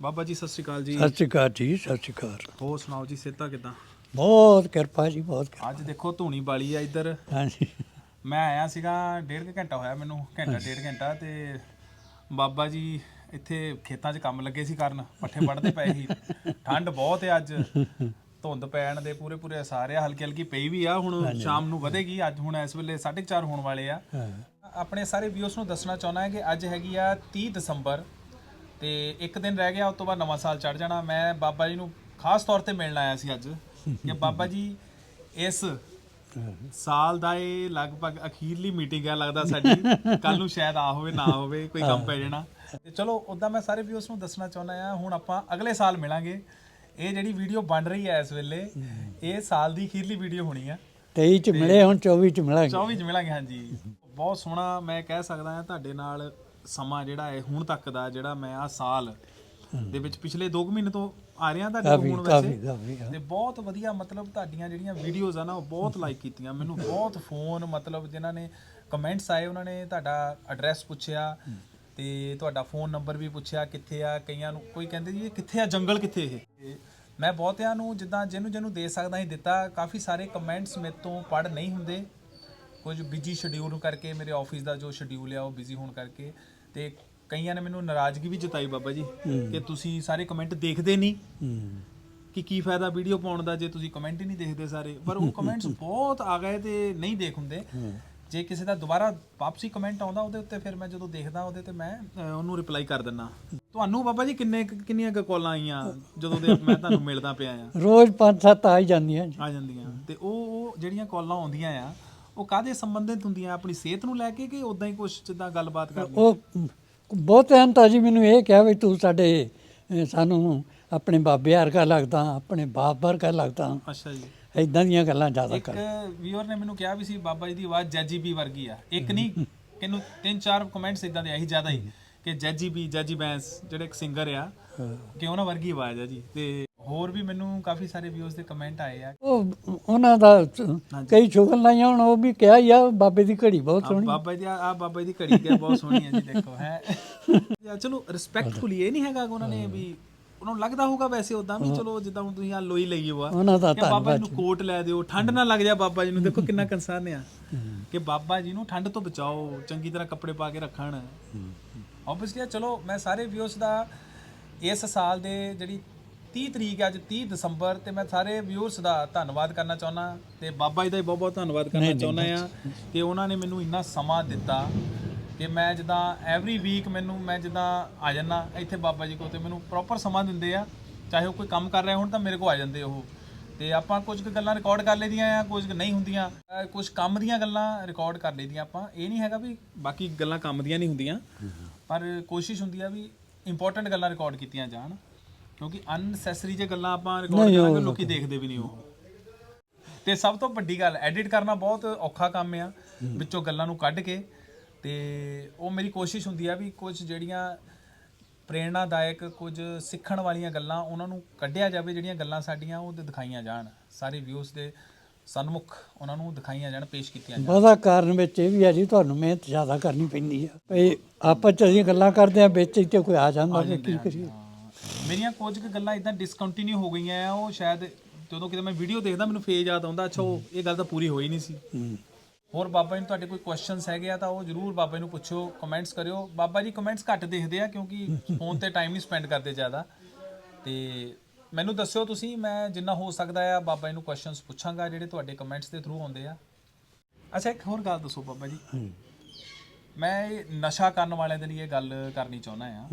ਬਾਬਾ ਜੀ ਸਤਿ ਸ਼੍ਰੀ ਅਕਾਲ ਜੀ। ਸਤਿ ਸ਼੍ਰੀ ਅਕਾਲ ਜੀ ਸਤਿ ਸ਼੍ਰੀ ਅਕਾਲ। ਹੋਰ ਸੁਣਾਓ ਜੀ ਸਿਹਤਾਂ ਕਿਦਾਂ? ਬਹੁਤ ਕਿਰਪਾ ਜੀ ਬਹੁਤ ਕਿਰਪਾ। ਅੱਜ ਦੇਖੋ ਧੂਣੀ ਬਾਲੀ ਆ ਇੱਧਰ। ਹਾਂਜੀ। ਮੈਂ ਆਇਆ ਸੀਗਾ ਡੇਢ ਕੁ ਘੰਟਾ ਹੋਇਆ ਮੈਨੂੰ ਘੰਟਾ ਡੇਢ ਘੰਟਾ ਤੇ ਬਾਬਾ ਜੀ ਇੱਥੇ ਖੇਤਾਂ 'ਚ ਕੰਮ ਲੱਗੇ ਸੀ ਕਰਨ ਪੱਠੇ ਵੱਢਦੇ ਪਏ ਸੀ। ਠੰਡ ਬਹੁਤ ਹੈ ਅੱਜ। ਧੁੰਦ ਪੈਣ ਦੇ ਪੂਰੇ ਪੂਰੇ ਅਸਾਰ ਆ ਹਲਕੀ ਹਲਕੀ ਪਈ ਵੀ ਆ ਹੁਣ ਸ਼ਾਮ ਨੂੰ ਵਧੇਗੀ ਅੱਜ ਹੁਣ ਇਸ ਵੇਲੇ 4:30 ਹੋਣ ਵਾਲੇ ਆ। ਆਪਣੇ ਸਾਰੇ ਵਿਊਸ ਨੂੰ ਦੱਸਣਾ ਚਾਹੁੰਦਾ ਹਾਂ ਕਿ ਅੱਜ ਹੈਗੀ ਆ 30 ਦਸੰਬਰ ਤੇ ਇੱਕ ਦਿਨ ਰਹਿ ਗਿਆ ਉਸ ਤੋਂ ਬਾਅਦ ਨਵਾਂ ਸਾਲ ਚੜ ਜਾਣਾ। ਮੈਂ ਬਾਬਾ ਜੀ ਨੂੰ ਖਾਸ ਤੌਰ ਤੇ ਮਿਲਣ ਆਇਆ ਸੀ ਅੱਜ ਕਿ ਬਾਬਾ ਜੀ ਇਸ ਸਾਲ ਦਾ ਇਹ ਲਗਭਗ ਅਖੀਰਲੀ ਮੀਟਿੰਗ ਆ ਲੱਗਦਾ ਸਾਡੀ। ਕੱਲ ਨੂੰ ਸ਼ਾਇਦ ਆ ਹੋਵੇ ਨਾ ਹੋਵੇ ਕੋਈ ਕੰਮ ਪੈ ਜਾਣਾ। ਤੇ ਚਲੋ ਉਦਾਂ ਮੈਂ ਸਾਰੇ ਵਿਊਸ ਨੂੰ ਦੱਸਣਾ ਚਾਹੁੰਦਾ ਆ ਹੁਣ ਆਪਾਂ ਅਗਲੇ ਸਾਲ ਮਿਲਾਂਗੇ। ਇਹ ਜਿਹੜੀ ਵੀਡੀਓ ਬਣ ਰਹੀ ਹੈ ਇਸ ਵੇਲੇ ਇਹ ਸਾਲ ਦੀ ਅਖੀਰਲੀ ਵੀਡੀਓ ਹੋਣੀ ਆ। 23 ਚ ਮਿਲੇ ਹੁਣ 24 ਚ ਮਿਲਾਂਗੇ। 24 ਚ ਮਿਲਾਂਗੇ ਹਾਂਜੀ। ਬਹੁਤ ਸੋਹਣਾ ਮੈਂ ਕਹਿ ਸਕਦਾ ਹਾਂ ਤੁਹਾਡੇ ਨਾਲ ਸਮਾਂ ਜਿਹੜਾ ਹੈ ਹੁਣ ਤੱਕ ਦਾ ਜਿਹੜਾ ਮੈਂ ਆ ਸਾਲ ਦੇ ਵਿੱਚ ਪਿਛਲੇ 2 ਮਹੀਨੇ ਤੋਂ ਆ ਰਿਹਾ ਤੁਹਾਡੇ ਕੋਲ ਹੁਣ ਵੈਸੇ। ਤੇ ਬਹੁਤ ਵਧੀਆ ਮਤਲਬ ਤੁਹਾਡੀਆਂ ਜਿਹੜੀਆਂ ਵੀਡੀਓਜ਼ ਆ ਨਾ ਉਹ ਬਹੁਤ ਲਾਈਕ ਕੀਤੀਆਂ। ਮੈਨੂੰ ਬਹੁਤ ਫੋਨ ਮਤਲਬ ਜਿਨ੍ਹਾਂ ਨੇ ਕਮੈਂਟਸ ਆਏ ਉਹਨਾਂ ਨੇ ਤੁਹਾਡਾ ਐਡਰੈਸ ਪੁੱਛਿਆ ਤੇ ਤੁਹਾਡਾ ਫੋਨ ਨੰਬਰ ਵੀ ਪੁੱਛਿਆ ਕਿੱਥੇ ਆ ਕਈਆਂ ਨੂੰ ਕੋਈ ਕਹਿੰਦੇ ਜੀ ਇਹ ਕਿੱਥੇ ਆ ਜੰਗਲ ਕਿੱਥੇ ਇਹ? ਮੈਂ ਬਹੁਤਿਆਂ ਨੂੰ ਜਿੱਦਾਂ ਜਿਹਨੂੰ ਜਿਹਨੂੰ ਦੇ ਸਕਦਾ ਹੀ ਦਿੱਤਾ ਕਾਫੀ ਸਾਰੇ ਕਮੈਂਟਸ ਮੇਰੇ ਤੋਂ ਪੜ ਨਹੀਂ ਹੁੰਦੇ। ਕੁਝ ਬਿਜ਼ੀ ਸ਼ਡਿਊਲ ਕਰਕੇ ਮੇਰੇ ਆਫਿਸ ਦਾ ਜੋ ਸ਼ਡਿਊਲ ਆ ਉਹ ਬਿਜ਼ੀ ਹੋਣ ਕਰਕੇ ਤੇ ਕਈਆਂ ਨੇ ਮੈਨੂੰ ਨਾਰਾਜ਼ਗੀ ਵੀ ਜਤਾਈ ਬਾਬਾ ਜੀ ਕਿ ਤੁਸੀਂ ਸਾਰੇ ਕਮੈਂਟ ਦੇਖਦੇ ਨਹੀਂ। ਕਿ ਕੀ ਫਾਇਦਾ ਵੀਡੀਓ ਪਾਉਣ ਦਾ ਜੇ ਤੁਸੀਂ ਕਮੈਂਟ ਹੀ ਨਹੀਂ ਦੇਖਦੇ ਸਾਰੇ। ਪਰ ਉਹ ਕਮੈਂਟਸ ਬਹੁਤ ਆ ਗਏ ਤੇ ਨਹੀਂ ਦੇਖ ਹੁੰਦੇ। ਜੇ ਕਿਸੇ ਦਾ ਦੁਬਾਰਾ ਵਾਪਸੀ ਕਮੈਂਟ ਆਉਂਦਾ ਉਹਦੇ ਉੱਤੇ ਫਿਰ ਮੈਂ ਜਦੋਂ ਦੇਖਦਾ ਉਹਦੇ ਤੇ ਮੈਂ ਉਹਨੂੰ ਰਿਪਲਾਈ ਕਰ ਦਿੰਦਾ। ਤੁਹਾਨੂੰ ਬਾਬਾ ਜੀ ਕਿੰਨੇ ਕਿੰਨੀਆਂ ਕੁ ਕਾਲਾਂ ਆਈਆਂ ਜਦੋਂ ਦੇ ਮੈਂ ਤੁਹਾਨੂੰ ਮਿਲਦਾ ਪਿਆ ਆ? ਰੋਜ਼ 5-7 ਆ ਹੀ ਜਾਂਦੀਆਂ ਆ ਜਾਂਦੀਆਂ। ਤੇ ਉਹ ਜਿਹੜੀਆਂ ਕਾਲਾਂ ਆਉਂਦੀਆਂ ਆ ਉਹ ਕਾਦੇ ਸੰਬੰਧਿਤ ਹੁੰਦੀਆਂ? ਆਪਣੀ ਸਿਹਤ ਨੂੰ ਲੈ ਕੇ ਕਿ ਉਦਾਂ ਹੀ ਕੁਝ ਜਿੱਦਾਂ ਗੱਲਬਾਤ ਕਰਨੀ? ਉਹ ਬਹੁਤ ਤਾਂ ਜੀ ਮੈਨੂੰ ਇਹ ਕਿਹਾ ਵੀ ਤੂੰ ਸਾਡੇ ਸਾਨੂੰ ਆਪਣੇ ਬਾਬੇ ਵਰਗਾ ਲੱਗਦਾ ਆਪਣੇ ਬਾਪ ਵਰਗਾ ਲੱਗਦਾ। ਅੱਛਾ ਜੀ। ਇਦਾਂ ਦੀਆਂ ਗੱਲਾਂ ਜ਼ਿਆਦਾ ਇੱਕ ਕਰ ਵੀਅਰ ਨੇ ਮੈਨੂੰ ਕਿਹਾ ਵੀ ਸੀ ਬਾਬਾ ਜੀ ਦੀ ਆਵਾਜ਼ ਜੈਜੀ ਬੀ ਵਰਗੀ ਆ। ਇੱਕ ਨਹੀਂ ਕਿਨੂੰ ਤਿੰਨ ਚਾਰ ਕਮੈਂਟਸ ਇਦਾਂ ਦੇ ਆਹੀ ਜ਼ਿਆਦਾ ਹੀ ਕਿ ਜੈਜੀ ਬੀ ਜੈਜੀ ਬੈਂਸ ਜਿਹੜੇ ਇੱਕ ਸਿੰਗਰ ਆ ਕਿ ਉਹਨਾਂ ਵਰਗੀ ਆਵਾਜ਼ ਆ ਜੀ ਤੇ ਹੋਰ ਵੀ ਮੈਨੂੰ ਕਾਫੀ ਸਾਰੇ ਵਿਊਜ਼ ਦੇ ਕਮੈਂਟ ਆਏ ਆ। ਉਹ ਉਹਨਾਂ ਦਾ ਕਈ ਸ਼ੁਗਲ ਲਾਈਆਂ ਹੁਣ ਉਹ ਵੀ ਕਿਹਾ ਆ ਬਾਬੇ ਦੀ ਘੜੀ ਬਹੁਤ ਸੋਹਣੀ। ਬਾਬਾ ਜੀ ਆ ਬਾਬਾ ਦੀ ਘੜੀ ਕਿਆ ਬਹੁਤ ਸੋਹਣੀ ਹੈ ਜੀ ਦੇਖੋ ਹੈ। ਯਾ ਚਲੋ ਰਿਸਪੈਕਟਫੁਲੀ ਇਹ ਨਹੀਂ ਹੈਗਾ ਕਿ ਉਹਨਾਂ ਨੇ ਵੀ ਉਹਨਾਂ ਨੂੰ ਲੱਗਦਾ ਹੋਊਗਾ ਵੈਸੇ ਉਦਾਂ ਵੀ ਚਲੋ ਜਿੱਦਾਂ ਹੁਣ ਤੁਸੀਂ ਆ ਲੋਈ ਲਈ ਹੋ ਆ ਉਹਨਾਂ ਦਾ ਕਿ ਬਾਬਾ ਜੀ ਨੂੰ ਕੋਟ ਲੈ ਦਿਓ ਠੰਡ ਨਾ ਲੱਗ ਜਾ ਬਾਬਾ ਜੀ ਨੂੰ ਦੇਖੋ ਕਿੰਨਾ ਕੰਸਰਨ ਆ। ਕਿ ਬਾਬਾ ਜੀ ਨੂੰ ਠੰਡ ਤੋਂ ਬਚਾਓ ਚੰਗੀ ਤਰ੍ਹਾਂ ਕੱਪੜੇ ਪਾ ਕੇ ਰੱਖਣ। ਆਬਵੀਅਸਲੀ ਚਲੋ ਮੈਂ ਸਾਰੇ ਵਿਊਸ ਦਾ ਇਸ ਸਾਲ ਦੇ ਜਿਹੜੀ 30 ਤਰੀਕ ਹੈ ਅੱਜ 30 ਦਸੰਬਰ ਤੇ ਮੈਂ ਸਾਰੇ ਵਿਊਅਰਸ ਦਾ ਧੰਨਵਾਦ ਕਰਨਾ ਚਾਹੁੰਦਾ। ਤੇ ਬਾਬਾ ਜੀ ਦਾ ਵੀ ਬਹੁਤ ਬਹੁਤ ਧੰਨਵਾਦ ਕਰਨਾ ਚਾਹੁੰਦਾ ਆ ਕਿ ਉਹਨਾਂ ਨੇ ਮੈਨੂੰ ਇੰਨਾ ਸਮਾਂ ਦਿੱਤਾ ਕਿ ਮੈਂ ਜਿੱਦਾਂ ਐਵਰੀ ਵੀਕ ਮੈਨੂੰ ਮੈਂ ਜਿੱਦਾਂ ਆ ਜਾਂਦਾ ਇੱਥੇ ਬਾਬਾ ਜੀ ਕੋਲ ਤੇ ਮੈਨੂੰ ਪ੍ਰੋਪਰ ਸਮਾਂ ਦਿੰਦੇ ਆ। ਚਾਹੇ ਉਹ ਕੋਈ ਕੰਮ ਕਰ ਰਹੇ ਹੋਣ ਤਾਂ ਮੇਰੇ ਕੋਲ ਆ ਜਾਂਦੇ ਉਹ। ਤੇ ਆਪਾਂ ਕੁਝ ਕੁ ਗੱਲਾਂ ਰਿਕਾਰਡ ਕਰ ਲਈਆਂ ਆ ਕੁਝ ਨਹੀਂ ਹੁੰਦੀਆਂ। ਕੁਝ ਕੰਮ ਦੀਆਂ ਗੱਲਾਂ ਰਿਕਾਰਡ ਕਰ ਲਈਆਂ ਆਪਾਂ। ਇਹ ਨਹੀਂ ਹੈਗਾ ਵੀ ਬਾਕੀ ਗੱਲਾਂ ਕੰਮ ਦੀਆਂ ਨਹੀਂ ਹੁੰਦੀਆਂ। ਪਰ ਕੋਸ਼ਿਸ਼ ਹੁੰਦੀ ਆ ਵੀ ਇੰਪੋਰਟੈਂਟ ਗੱਲਾਂ ਰਿਕਾਰਡ ਕੀਤੀਆਂ ਜਾਣ। ਕਿਉਂਕਿ ਅਨਸੈਸਰੀ ਜੇ ਗੱਲਾਂ ਆਪਾਂ ਰਿਕਾਰਡ ਕਰਾਂਗੇ ਲੋਕੀ ਦੇਖਦੇ ਵੀ ਨਹੀਂ ਉਹ। ਤੇ ਸਭ ਤੋਂ ਵੱਡੀ ਗੱਲ ਐਡਿਟ ਕਰਨਾ ਬਹੁਤ ਔਖਾ ਕੰਮ ਆ ਵਿੱਚੋਂ ਗੱਲਾਂ ਨੂੰ ਕੱਢ ਕੇ। ਤੇ ਉਹ ਮੇਰੀ ਕੋਸ਼ਿਸ਼ ਹੁੰਦੀ ਆ ਵੀ ਕੁਝ ਜਿਹੜੀਆਂ ਪ੍ਰੇਰਣਾਦਾਇਕ ਕੁਝ ਸਿੱਖਣ ਵਾਲੀਆਂ ਗੱਲਾਂ ਉਹਨਾਂ ਨੂੰ ਕੱਢਿਆ ਜਾਵੇ ਜਿਹੜੀਆਂ ਗੱਲਾਂ ਸਾਡੀਆਂ ਉਹ ਤੇ ਦਿਖਾਈਆਂ ਜਾਣ। ਸਾਰੇ ਵਿਊਸ ਦੇ ਸਨਮੁਖ ਉਹਨਾਂ ਨੂੰ ਦਿਖਾਈਆਂ ਜਾਣ ਪੇਸ਼ ਕੀਤੀਆਂ ਜਾਣ। ਬਹੁਤਾ ਕਾਰਨ ਵਿੱਚ ਇਹ ਵੀ ਹੈ ਜੀ ਤੁਹਾਨੂੰ ਮਿਹਨਤ ਜ਼ਿਆਦਾ ਕਰਨੀ ਪੈਂਦੀ ਆ। ਭਈ ਆਪਸ ਚ ਅਸੀਂ ਗੱਲਾਂ ਕਰਦੇ ਆ ਵਿੱਚ ਇੱਥੇ ਕੋਈ ਆ ਜਾਂਦਾ ਤੇ ਕੀ ਕਰੀਏ। ਮੇਰੀਆਂ ਕੁਝ ਕੁ ਗੱਲਾਂ ਇਦਾਂ ਡਿਸਕੰਟੀਨਿਊ ਹੋ ਗਈਆਂ ਆ ਉਹ ਸ਼ਾਇਦ ਜਦੋਂ ਕਿਤੇ ਮੈਂ ਵੀਡੀਓ ਦੇਖਦਾ ਮੈਨੂੰ ਫੇਰ ਯਾਦ ਆਉਂਦਾ ਅੱਛਾ ਉਹ ਇਹ ਗੱਲ ਤਾਂ ਪੂਰੀ ਹੋਈ ਨਹੀਂ ਸੀ। ਹੋਰ ਬਾਬਾ ਜੀ ਨੂੰ ਤੁਹਾਡੇ ਕੋਈ ਕੁਐਸਚਨਸ ਹੈਗੇ ਆ ਤਾਂ ਉਹ ਜਰੂਰ ਬਾਬਾ ਜੀ ਨੂੰ ਪੁੱਛੋ ਕਮੈਂਟਸ ਕਰਿਓ। ਬਾਬਾ ਜੀ ਕਮੈਂਟਸ ਘੱਟ ਦੇਖਦੇ ਆ ਕਿਉਂਕਿ ਫੋਨ ਤੇ ਟਾਈਮ ਨਹੀਂ ਸਪੈਂਡ ਕਰਦੇ ਜ਼ਿਆਦਾ। ਤੇ ਮੈਨੂੰ ਦੱਸਿਓ ਤੁਸੀਂ ਮੈਂ ਜਿੰਨਾ ਹੋ ਸਕਦਾ ਆ ਬਾਬਾ ਜੀ ਨੂੰ ਕੁਐਸਚਨਸ ਪੁੱਛਾਂਗਾ ਜਿਹੜੇ ਤੁਹਾਡੇ ਕਮੈਂਟਸ ਦੇ ਥਰੂ ਆਉਂਦੇ ਆ। ਅੱਛਾ ਇੱਕ ਹੋਰ ਗੱਲ ਦੱਸੋ ਬਾਬਾ ਜੀ। ਮੈਂ ਇਹ ਨਸ਼ਾ ਕਰਨ ਵਾਲਿਆਂ ਦੇ ਲਈ ਇਹ ਗੱਲ ਕਰਨੀ ਚਾਹੁੰਦਾ ਆ।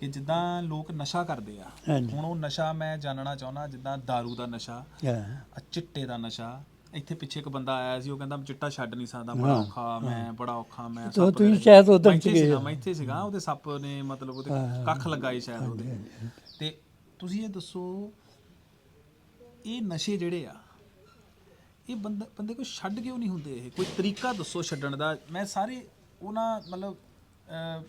ਕਿ ਜਿੱਦਾਂ ਲੋਕ ਨਸ਼ਾ ਕਰਦੇ ਆ ਹਾਂਜੀ। ਹੁਣ ਉਹ ਨਸ਼ਾ ਮੈਂ ਜਾਣਨਾ ਚਾਹੁੰਦਾ ਜਿੱਦਾਂ दारू ਦਾ ਨਸ਼ਾ ਹਾਂ। ਆ ਚਿੱਟੇ ਦਾ ਨਸ਼ਾ ਇੱਥੇ ਪਿੱਛੇ ਇੱਕ ਬੰਦਾ ਆਇਆ ਸੀ ਉਹ ਕਹਿੰਦਾ ਮੈਂ ਚਿੱਟਾ ਛੱਡ ਨਹੀਂ ਸਕਦਾ ਬੜਾ ਔਖਾ ਮੈਂ ਬੜਾ ਔਖਾ ਮੈਂ ਤੋ ਸੱਪ ਤੁਸੀਂ। ਸ਼ਾਇਦ ਉਧਰ ਮੈਂ ਚ ਇੱਥੇ ਗਏ ਸੀਗਾ ਮੈਂ ਇੱਥੇ ਸੀਗਾ ਉਹਦੇ ਸੱਪ ਨੇ ਮਤਲਬ ਉਹਦੇ ਕੱਖ ਲਗਾਏ ਸ਼ਾਇਦ ਉਹਦੇ। ਤੇ ਤੁਸੀਂ ਇਹ ਦੱਸੋ ਇਹ ਨਸ਼ੇ ਜਿਹੜੇ ਆ ਇਹ ਬੰਦਾ ਬੰਦੇ ਕੋ ਛੱਡ ਕਿਉਂ ਨਹੀਂ ਹੁੰਦੇ ਇਹ? ਕੋਈ ਤਰੀਕਾ ਦੱਸੋ ਛੱਡਣ ਦਾ। ਮੈਂ ਸਾਰੇ ਉਹਨਾਂ ਮਤਲਬ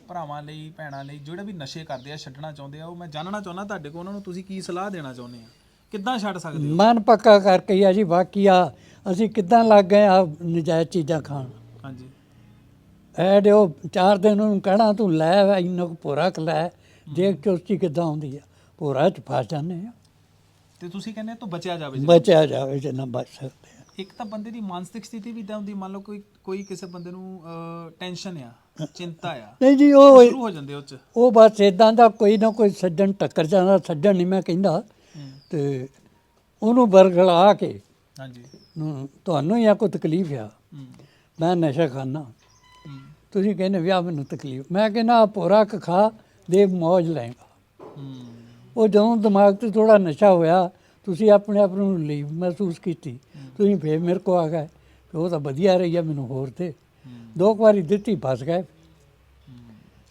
ਭਰਾਵਾਂ ਲਈ ਭੈਣਾਂ ਲਈ ਜਿਹੜੇ ਵੀ ਨਸ਼ੇ ਕਰਦੇ ਆ ਛੱਡਣਾ ਚਾਹੁੰਦੇ ਆ ਉਹ ਮੈਂ ਜਾਣਨਾ ਚਾਹੁੰਦਾ ਤੁਹਾਡੇ ਕੋਲ ਉਹਨਾਂ ਨੂੰ ਤੁਸੀਂ ਕੀ ਸਲਾਹ ਦੇਣਾ ਚਾਹੁੰਦੇ ਆ? ਕਿੱਦਾਂ ਛੱਡ ਸਕਦੇ ਹੋ? ਮਨ ਪੱਕਾ ਕਰਕੇ ਹੀ ਆ ਜੀ ਬਾਕੀ ਆ ਅਸੀਂ ਕਿੱਦਾਂ ਲੱਗ ਗਏ ਆ ਨਜਾਇਜ਼ ਚੀਜ਼ਾਂ ਖਾਣ? ਹਾਂਜੀ। ਐ ਦਿਓ ਚਾਰ ਦਿਨ ਉਹਨੂੰ ਕਹਿਣਾ ਤੂੰ ਲੈ ਇੰਨਾ ਕੁ ਭੋਰਾ ਕੁ ਲੈ ਦੇਖ ਚੁਸਤੀ ਕਿੱਦਾਂ ਆਉਂਦੀ ਆ। ਭੋਰਾ ਚ ਫਸ ਜਾਂਦੇ ਆ। ਤੇ ਤੁਸੀਂ ਕਹਿੰਦੇ ਤੋਂ ਬਚਿਆ ਜਾਵੇ। ਬਚਿਆ ਜਾਵੇ ਜਿੰਨਾ ਬਚ ਸਕਦੇ ਆ। ਇੱਕ ਤਾਂ ਬੰਦੇ ਦੀ ਮਾਨਸਿਕ ਸਥਿਤੀ ਵੀ ਇਦਾਂ ਹੁੰਦੀ ਮੰਨ ਲਓ ਕੋਈ ਕੋਈ ਕਿਸੇ ਬੰਦੇ ਨੂੰ ਟੈਨਸ਼ਨ ਆ। ਚਿੰਤਾ ਆ। ਨਹੀਂ ਜੀ ਉਹ ਸ਼ੁਰੂ ਹੋ ਜਾਂਦੇ ਉਹ ਚ। ਉਹ ਬਸ ਇਦਾਂ ਦਾ ਕੋਈ ਨਾ ਕੋਈ ਸੱਜਣ ਟੱਕਰ ਜਾਂਦਾ ਸੱਜਣ ਨਹੀਂ ਮੈਂ ਕਹਿੰਦਾ। ਤੇ ਉਹਨੂੰ ਬਰਗਲਾ ਕੇ ਹਾਂਜੀ। ਤੁਹਾਨੂੰ ਹੀ ਆ ਕੋਈ ਤਕਲੀਫ ਆ। ਮੈਂ ਨਸ਼ਾ ਖਾਨਾ ਤੁਸੀਂ ਕਹਿੰਦੇ ਵਿਆਹ ਮੈਨੂੰ ਤਕਲੀਫ। ਮੈਂ ਕਹਿੰਦਾ ਪੂਰਾ ਕ ਖਾ ਦੇ ਮौज ਲੈਂਗਾ ਉਹ ਜਦੋਂ ਦਿਮਾਗ ਤੇ ਥੋੜਾ ਨਸ਼ਾ ਹੋਇਆ ਤੁਸੀਂ ਆਪਣੇ ਆਪ ਨੂੰ ਰਿਲੀਵ ਮਹਿਸੂਸ ਕੀਤੀ। ਤੁਸੀਂ ਫੇਰ ਮੇਰੇ ਕੋ ਆ ਗਏ। ਉਹ ਤਾਂ ਵਧੀਆ ਰਹੀ ਆ ਮੈਨੂੰ ਹੋਰ ਤੇ। ਦੋ ਕੁ ਵਾਰੀ ਦਿੱਤੀ ਫਸ ਗਏ।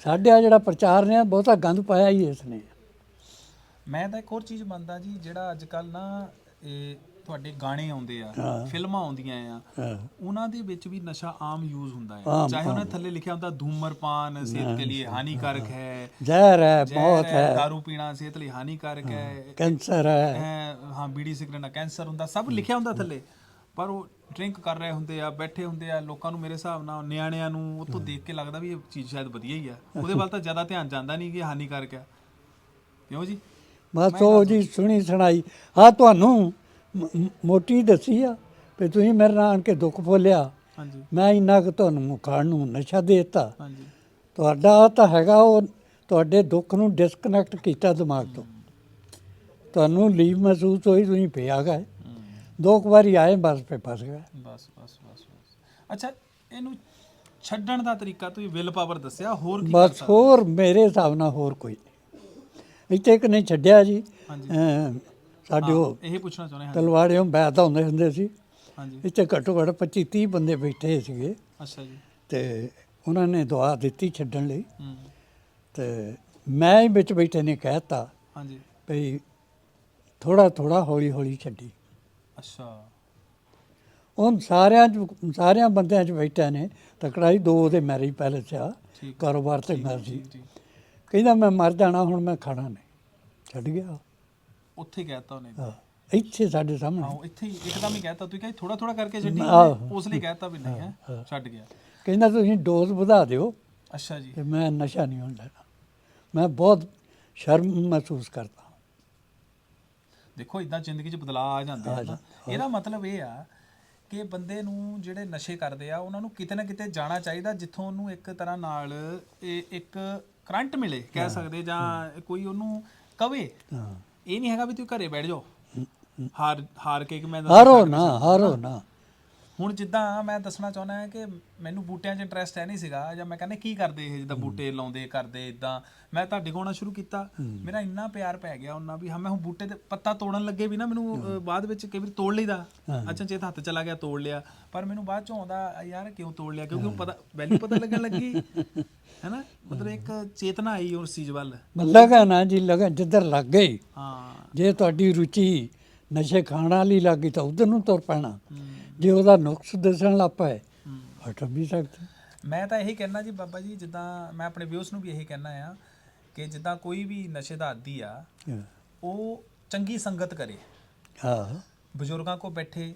ਸਾਡੇ ਆ ਜਿਹੜਾ ਪ੍ਰਚਾਰ ਨੇ ਬਹੁਤਾ ਗੰਦ ਪਾਇਆ ਹੀ ਇਸ ਨੇ। ਮੈਂ ਤਾਂ ਇੱਕ ਹੋਰ ਚੀਜ਼ ਮੰਨਦਾ ਜੀ ਜਿਹੜਾ ਅੱਜ ਕੱਲ ਨਾ ਇਹ ਤੁਹਾਡੇ ਗਾਣੇ ਆਉਂਦੇ ਆ। ਫਿਲਮਾਂ ਆਉਂਦੀਆਂ ਆ ਉਹਨਾਂ ਦੇ ਵਿੱਚ ਵੀ ਨਸ਼ਾ ਆਮ ਯੂਜ਼ ਹੁੰਦਾ ਹੈ ਚਾਹੇ ਉਹਨਾਂ ਥੱਲੇ ਲਿਖਿਆ ਹੁੰਦਾ ਧੂਮਰਪਾਨ ਸਿਹਤ ਕੇ ਲਈ ਹਾਨੀਕਾਰਕ ਹੈ। ਜ਼ਹਿਰ ਹੈ ਮੌਤ ਹੈ दारू ਪੀਣਾ ਸਿਹਤ ਲਈ ਹਾਨੀਕਾਰਕ ਹੈ। ਕੈਂਸਰ ਹੈ, ਹਾਂ ਬੀੜੀ ਸਿਗਰਟ ਨਾਲ ਕੈਂਸਰ ਹੁੰਦਾ ਸਭ ਲਿਖਿਆ ਹੁੰਦਾ ਥੱਲੇ। ਪਰ ਉਹ ਡਰਿੰਕ ਕਰ ਰਹੇ ਹੁੰਦੇ ਆ ਬੈਠੇ ਹੁੰਦੇ ਆ ਲੋਕਾਂ ਨੂੰ ਮੇਰੇ ਹਿਸਾਬ ਨਾਲ ਨਿਆਣਿਆਂ ਨੂੰ ਉਹ ਤੋਂ ਦੇਖ ਕੇ ਲੱਗਦਾ ਵੀ ਇਹ ਚੀਜ਼ ਸ਼ਾਇਦ ਵਧੀਆ ਹੀ ਆ। ਉਹਦੇ ਵੱਲ ਤਾਂ ਜ਼ਿਆਦਾ ਧਿਆਨ ਜਾਂਦਾ ਨਹੀਂ ਕਿ ਹਾਨੀਕਾਰਕ ਆ। ਕਿਉਂ ਜੀ? ਬਸ ਉਹ ਜੀ ਸੁਣੀ ਸੁਣਾਈ। ਹਾਂ ਤੁਹਾਨੂੰ ਮੋਟੀ ਦੱਸੀ ਆ ਵੀ ਤੁਸੀਂ ਮੇਰੇ ਨਾਲ ਆਣ ਕੇ ਦੁੱਖ ਫੋਲਿਆ ਹਾਂਜੀ। ਮੈਂ ਇੰਨਾ ਕੁ ਤੁਹਾਨੂੰ ਖਾਣ ਨੂੰ ਨਸ਼ਾ ਦੇਤਾ। ਹਾਂਜੀ। ਤੁਹਾਡਾ ਤਾਂ ਹੈਗਾ ਉਹ ਤੁਹਾਡੇ ਦੁੱਖ ਨੂੰ ਡਿਸਕਨੈਕਟ ਕੀਤਾ ਦਿਮਾਗ ਤੋਂ। ਤੁਹਾਨੂੰ ਲੀਵ ਮਹਿਸੂਸ ਹੋਈ ਤੁਸੀਂ ਪੇ ਆ ਗਏ। ਦੋ ਕੁ ਵਾਰੀ ਆਏ ਬਸ ਪੇ ਫਸ ਗਏ। ਬਸ ਬਸ ਬਸ ਬਸ। ਅੱਛਾ ਇਹਨੂੰ ਛੱਡਣ ਦਾ ਤਰੀਕਾ ਤੁਸੀਂ ਵਿਲ ਪਾਵਰ ਦੱਸਿਆ ਹੋਰ ਕੀ ਬਸ ਹੋਰ ਮੇਰੇ ਹਿਸਾਬ ਨਾਲ ਹੋਰ ਕੋਈ ਨਹੀਂ। ਇੱਥੇ ਇੱਕ ਨਹੀਂ ਛੱਡਿਆ ਜੀ। ਹਾਂਜੀ। ਅਮ ਸਾਡੇ ਉਹ ਇਹ ਪੁੱਛਣਾ ਚਾਹੁੰਦੇ ਹਾਂ। ਤਲਵਾੜਿਓਂ ਬੈਠ ਹੁੰਦੇ ਹੁੰਦੇ ਸੀ। ਹਾਂਜੀ। ਇੱਥੇ ਘੱਟੋ ਘੱਟ 25 30 ਬੰਦੇ ਬੈਠੇ ਸੀਗੇ। ਅੱਛਾ ਜੀ। ਤੇ ਉਹਨਾਂ ਨੇ ਦੁਆ ਦਿੱਤੀ ਛੱਡਣ ਲਈ। ਹੂੰ। ਤੇ ਮੈਂ ਹੀ ਵਿੱਚ ਬੈਠੇ ਨੇ ਕਹਿਤਾ ਹਾਂਜੀ। ਭਈ ਥੋੜਾ ਥੋੜਾ ਹੌਲੀ ਹੌਲੀ ਛੱਡੀ। ਅੱਛਾ। ਉਹ ਸਾਰਿਆਂ ਚ ਸਾਰਿਆਂ ਬੰਦਿਆਂ ਚ ਬੈਠੇ ਨੇ ਤਕੜਾਈ ਦੋ ਉਹਦੇ ਮੈਰਿਜ ਪੈਲੇਸ ਆ। ਕਾਰੋਬਾਰ ਠੀਕ ਠੀਕ ਕਹਿੰਦਾ ਮੈਂ ਮਰ ਜਾਣਾ ਹੁਣ ਮੈਂ ਖਾਣਾ ਨਹੀਂ। ਛੱਡ ਗਿਆ। ਉੱਥੇ ਕਹਿਤਾ ਉਹਨੇ। ਹਾਂ, ਇੱਥੇ ਸਾਡੇ ਸਾਹਮਣੇ। ਆਹੋ ਇੱਥੇ ਹੀ ਇੱਕਦਮ ਹੀ ਕਹਿਤਾ। ਤੂੰ ਕਹੇ ਥੋੜਾ ਥੋੜਾ ਕਰਕੇ ਛੱਡੀ। ਉਸ ਲਈ ਕਹਿਤਾ ਵੀ ਨਹੀਂ ਹੈ। ਛੱਡ ਗਿਆ। ਕਹਿੰਦਾ ਤੁਸੀਂ ਡੋਜ਼ ਵਧਾ ਦਿਓ। ਅੱਛਾ ਜੀ। ਤੇ ਮੈਂ ਨਸ਼ਾ ਨਹੀਂ ਲੈਣਾ ਮੈਂ ਬਹੁਤ ਸ਼ਰਮ ਮਹਿਸੂਸ ਕਰਦਾ। ਦੇਖੋ ਇਦਾਂ ਜ਼ਿੰਦਗੀ 'ਚ ਬਦਲਾਅ ਆ ਜਾਂਦੇ ਆ ਨਾ ਇਹਦਾ ਮਤਲਬ ਇਹ ਆ ਕਿ ਬੰਦੇ ਨੂੰ ਜਿਹੜੇ ਨਸ਼ੇ ਕਰਦੇ ਆ ਉਹਨਾਂ ਨੂੰ ਕਿਤੇ ਨਾ ਕਿਤੇ ਜਾਣਾ ਚਾਹੀਦਾ ਜਿੱਥੋਂ ਉਹਨੂੰ ਇੱਕ ਤਰ੍ਹਾਂ ਨਾਲ ਇਹ ਇੱਕ ਕਰੰਟ ਮਿਲੇ ਕਹਿ ਸਕਦੇ ਜਾਂ ਕੋਈ ਉਹਨੂੰ ਕਵੇ। ਹਾਂ। ਇਹ ਨਹੀਂ ਹੈਗਾ ਵੀ ਤੂੰ ਘਰੇ ਬੈਠ ਜਾਓ। ਹਾਰ ਹਾਰ ਕੇ ਕਿ ਮੈਂ ਹਾਰੋ ਨਾ ਹਾਰੋ ਨਾ। ਹੁਣ ਜਿੱਦਾਂ ਮੈਂ ਦੱਸਣਾ ਚਾਹੁੰਦਾ ਹਾਂ ਕਿ ਮੈਨੂੰ ਬੂਟਿਆਂ 'ਚ ਇੰਟਰਸਟ ਹੈ ਨਹੀਂ ਸੀਗਾ ਜਾਂ ਮੈਂ ਕਹਿੰਦਾ ਕੀ ਕਰਦੇ ਇਹ ਜਿੱਦਾਂ ਬੂਟੇ ਲਾਉਂਦੇ ਕਰਦੇ ਇਦਾਂ ਮੈਂ ਤੁਹਾਡੇ ਕੋਲ ਆਉਣਾ ਸ਼ੁਰੂ ਕੀਤਾ। ਮੇਰਾ ਇੰਨਾ ਪਿਆਰ ਪੈ ਗਿਆ ਉਹਨਾਂ ਵੀ ਹਾਂ ਮੈਂ ਹੁਣ ਬੂਟੇ ਤੇ ਪੱਤਾ ਤੋੜਨ ਲੱਗੇ ਵੀ ਨਾ ਮੈਨੂੰ ਬਾਅਦ ਵਿੱਚ ਕਈ ਵਾਰ ਤੋੜ ਲਈਦਾ। ਅੱਛਾ ਚੇਤ ਹੱਥ ਚਲਾ ਗਿਆ ਤੋੜ ਲਿਆ। ਪਰ ਮੈਨੂੰ ਬਾਅਦ ਚੋਂ ਆਉਂਦਾ ਯਾਰ ਕਿਉਂ ਤੋੜ ਲਿਆ? ਕਿਉਂਕਿ ਪਤਾ ਵੈਲਿਊ ਪਤਾ ਲੱਗਣ ਲੱਗੀ। ਹੈਨਾ? ਮਤਲਬ ਇੱਕ ਚੇਤਨਾ ਆਈ ਉਸ ਚੀਜ਼ ਵੱਲ। ਲਗਾ ਨਾ ਜੀ ਲਗਾ ਜਿੱਧਰ ਲੱਗ ਗਈ। ਹਾਂ। ਜੇ ਤੁਹਾਡੀ ਰੁਚੀ ਨਸ਼ੇ ਖਾਣ ਵਾਲੀ ਲੱਗ ਤਾਂ ਉਧਰ ਨੂੰ ਤੁਰ ਪੈਣਾ। ਜੇ ਉਹਦਾ ਨੁਕਸ ਦਿਸਣ ਲੱਗ ਪਏ। ਹਟ ਵੀ ਸਕਦੇ ਮੈਂ ਤਾਂ ਇਹੀ ਕਹਿਣਾ ਜੀ ਬਾਬਾ ਜੀ ਜਿੱਦਾਂ ਮੈਂ ਆਪਣੇ ਵਿਊਸ ਨੂੰ ਵੀ ਇਹੀ ਕਹਿਣਾ ਆ ਕਿ ਜਿੱਦਾਂ ਕੋਈ ਵੀ ਨਸ਼ੇ ਦਾ ਆਦੀ ਆ। ਉਹ ਚੰਗੀ ਸੰਗਤ ਕਰੇ। ਹਾਂ ਬਜ਼ੁਰਗਾਂ ਕੋ ਬੈਠੇ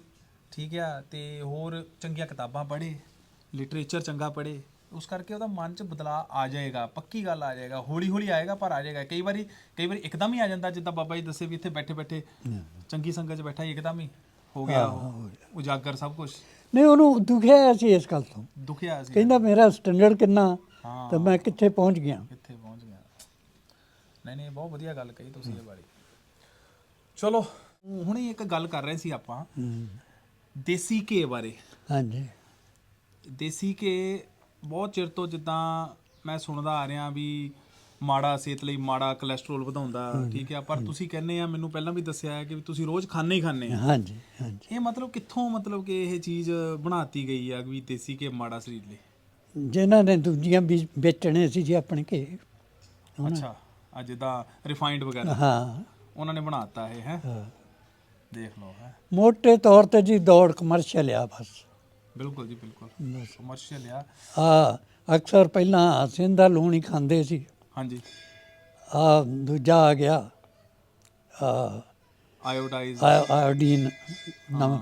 ਠੀਕ ਆ ਤੇ ਹੋਰ ਚੰਗੀਆਂ ਕਿਤਾਬਾਂ ਪੜ੍ਹੇ ਲਿਟਰੇਚਰ ਚੰਗਾ ਪੜ੍ਹੇ ਉਸ ਕਰਕੇ ਉਹਦਾ ਮਨ 'ਚ ਬਦਲਾਅ ਆ ਜਾਏਗਾ ਪੱਕੀ ਗੱਲ ਆ ਜਾਏਗਾ ਹੌਲੀ ਹੌਲੀ ਆਏਗਾ ਪਰ ਆ ਜਾਏਗਾ। ਕਈ ਵਾਰੀ ਕਈ ਵਾਰੀ ਇੱਕਦਮ ਹੀ ਆ ਜਾਂਦਾ ਜਿੱਦਾਂ ਬਾਬਾ ਜੀ ਦੱਸੇ ਵੀ ਇੱਥੇ ਬੈਠੇ ਬੈਠੇ ਚੰਗੀ ਸੰਗਤ 'ਚ ਬੈਠਾ ਇੱਕਦਮ ਹੀ। ਹੋ ਗਿਆ ਉਹ ਉਜਾਗਰ ਸਭ ਕੁਝ ਨਹੀਂ ਉਹਨੂੰ ਦੁਖਿਆ ਸੀ ਇਸ ਗੱਲ ਤੋਂ। ਦੁਖਿਆ ਸੀ। ਕਹਿੰਦਾ ਮੇਰਾ ਸਟੈਂਡਰਡ ਕਿੰਨਾ? ਹਾਂ। ਤਾਂ ਮੈਂ ਕਿੱਥੇ ਪਹੁੰਚ ਗਿਆ। ਕਿੱਥੇ ਪਹੁੰਚ ਗਿਆ? ਨਹੀਂ ਨਹੀਂ ਬਹੁਤ ਵਧੀਆ ਗੱਲ ਕਹੀ ਤੁਸੀਂ ਇਹ ਬਾਰੇ ਚਲੋ ਹੁਣੇ ਇੱਕ ਗੱਲ ਕਰ ਰਹੇ ਸੀ ਆਪਾਂ। ਦੇਸੀ ਘੇ ਬਾਰੇ। ਹਾਂਜੀ। ਦੇਸੀ ਘੇ ਬਹੁਤ ਚਿਰ ਤੋਂ ਜਿੱਦਾਂ ਮੈਂ ਸੁਣਦਾ ਆ ਰਿਹਾ ਵੀ ਮਾੜਾ ਸਿਹਤ ਲਈ ਮਾੜਾ ਕੋਲੇਸਟ੍ਰੋਲ ਵਧਾਉਂਦਾ ਠੀਕ ਹੈ ਪਰ ਤੁਸੀਂ ਕਹਿੰਦੇ ਆ ਮੈਨੂੰ ਪਹਿਲਾਂ ਵੀ ਦੱਸਿਆ ਹੈ ਕਿ ਤੁਸੀਂ ਰੋਜ਼ ਖਾਣੇ ਹੀ ਖਾਣੇ ਆ। ਹਾਂਜੀ ਹਾਂਜੀ। ਇਹ ਮਤਲਬ ਕਿੱਥੋਂ ਮਤਲਬ ਕਿ ਇਹ ਚੀਜ਼ ਬਣਾਤੀ ਗਈ ਆ ਵੀ ਦੇਸੀ ਘੇ ਮਾੜਾ ਸਰੀਰ ਲਈ? ਜਿਨ੍ਹਾਂ ਨੇ ਦੂਜੀਆਂ ਵੀ ਵੇਚਣੇ ਸੀ ਜੀ ਆਪਣੇ ਕੇ ਅੱਛਾ ਆ ਜਿੱਦਾਂ ਰਿਫਾਈਨਡ ਵਗੈਰਾ। ਹਾਂ। ਉਹਨਾਂ ਨੇ ਬਣਾਤਾ ਇਹ ਹੈ? ਹਾਂ। ਦੇਖ ਲਓ ਹੈ। ਮੋٹے ਤੌਰ ਤੇ ਜੀ ਦੌੜ ਕਮਰਸ਼ੀਅਲ ਆ ਬਸ। ਬਿਲਕੁਲ ਜੀ ਬਿਲਕੁਲ। ਕਮਰਸ਼ੀਅਲ ਆ। ਆ ਅਕਸਰ ਪਹਿਲਾਂ ਸਿੰਦਾ ਲੂਣ ਹੀ ਖਾਂਦੇ ਸੀ। ਹਾਂਜੀ। ਆ ਦੂਜਾ ਆ ਗਿਆ ਆ ਆਇਓਡਾਈਜ਼। ਆਇਓਡੀਨ ਨਮਕ।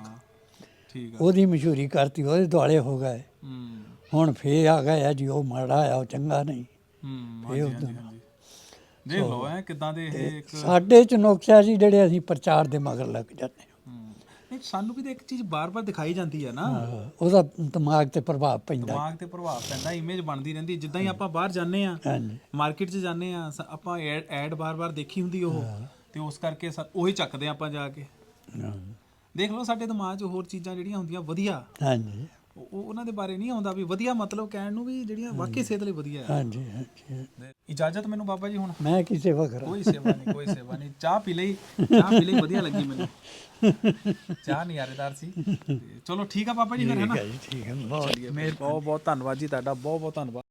ਠੀਕ ਆ। ਉਹਦੀ ਮਸ਼ਹੂਰੀ ਕਰਤੀ ਉਹਦੇ ਦੁਆਲੇ ਹੋ ਗਏ। ਹੂੰ। ਹੁਣ ਫੇਰ ਆ ਗਿਆ ਜੀ ਉਹ ਮਾੜਾ ਆ ਉਹ ਚੰਗਾ ਨਹੀਂ। ਹੂੰ ਇਹ ਉੱਦਾਂ। ਦੇਖ ਲਓ ਐ ਕਿਦਾਂ ਦੇ ਇਹ ਇੱਕ ਸਾਡੇ ਚ ਨੁਕਸਾ ਜੀ ਜਿਹੜੇ ਅਸੀਂ ਪ੍ਰਚਾਰ ਦੇ ਮਗਰ ਲੱਗ ਜਾਂਦੇ। ਸਾਨੂੰ ਵੀ ਤਾਂ ਇੱਕ ਚੀਜ਼ ਬਾਰ-ਬਾਰ ਦਿਖਾਈ ਜਾਂਦੀ ਹੈ ਨਾ। ਉਹਦਾ ਦਿਮਾਗ ਤੇ ਪ੍ਰਭਾਵ ਪੈਂਦਾ। ਦਿਮਾਗ ਤੇ ਪ੍ਰਭਾਵ ਪੈਂਦਾ ਇਮੇਜ ਬਣਦੀ ਰਹਿੰਦੀ। ਜਿੱਦਾਂ ਹੀ ਆਪਾਂ ਬਾਹਰ ਜਾਂਦੇ ਆ ਮਾਰਕੀਟ 'ਚ ਜਾਂਦੇ ਆ ਆਪਾਂ ਐਡ ਬਾਰ-ਬਾਰ ਦੇਖੀ ਹੁੰਦੀ ਉਹ। ਤੇ ਉਸ ਕਰਕੇ ਉਹੀ ਚੱਕਦੇ ਆ ਆਪਾਂ ਜਾ ਕੇ। ਦੇਖ ਲਓ ਸਾਡੇ ਦਿਮਾਗ 'ਚ ਹੋਰ ਚੀਜ਼ਾਂ ਜਿਹੜੀਆਂ ਹੁੰਦੀਆਂ ਵਧੀਆ। ਹਾਂਜੀ। ਉਹ ਉਹ- ਉਹਨਾਂ ਦੇ ਬਾਰੇ ਨਹੀਂ ਆਉਂਦਾ ਵੀ ਵਧੀਆ ਮਤਲਬ ਕਹਿਣ ਨੂੰ ਵੀ ਜਿਹੜੀਆਂ ਵਾਕਈ ਸਿਹਤ ਲਈ ਵਧੀਆ ਹੈ ਹਾਂਜੀ ਹਾਂਜੀ ਇਜਾਜ਼ਤ ਮੈਨੂੰ ਬਾਬਾ ਜੀ ਹੁਣ। ਮੈਂ ਕੀ ਸੇਵਾ ਕਰਾਂ? ਕੋਈ ਸੇਵਾ ਨਹੀਂ ਕੋਈ ਸੇਵਾ ਨਹੀਂ। ਚਾਹ ਪੀ ਲਈ ਚਾਹ ਪੀ ਲਈ ਵਧੀਆ ਲੱਗੀ ਮੈਨੂੰ। ਚਾਹ ਨਿਆਰੇਦਾਰ ਸੀ। ਤੇ ਚਲੋ ਠੀਕ ਆ ਬਾਬਾ ਜੀ ਫਿਰ ਹੈ ਨਾ? ਠੀਕ ਹੈ ਜੀ ਠੀਕ ਹੈ ਬਹੁਤ ਬਹੁਤ ਬਹੁਤ ਧੰਨਵਾਦ ਜੀ ਤੁਹਾਡਾ। ਬਹੁਤ ਬਹੁਤ ਧੰਨਵਾਦ।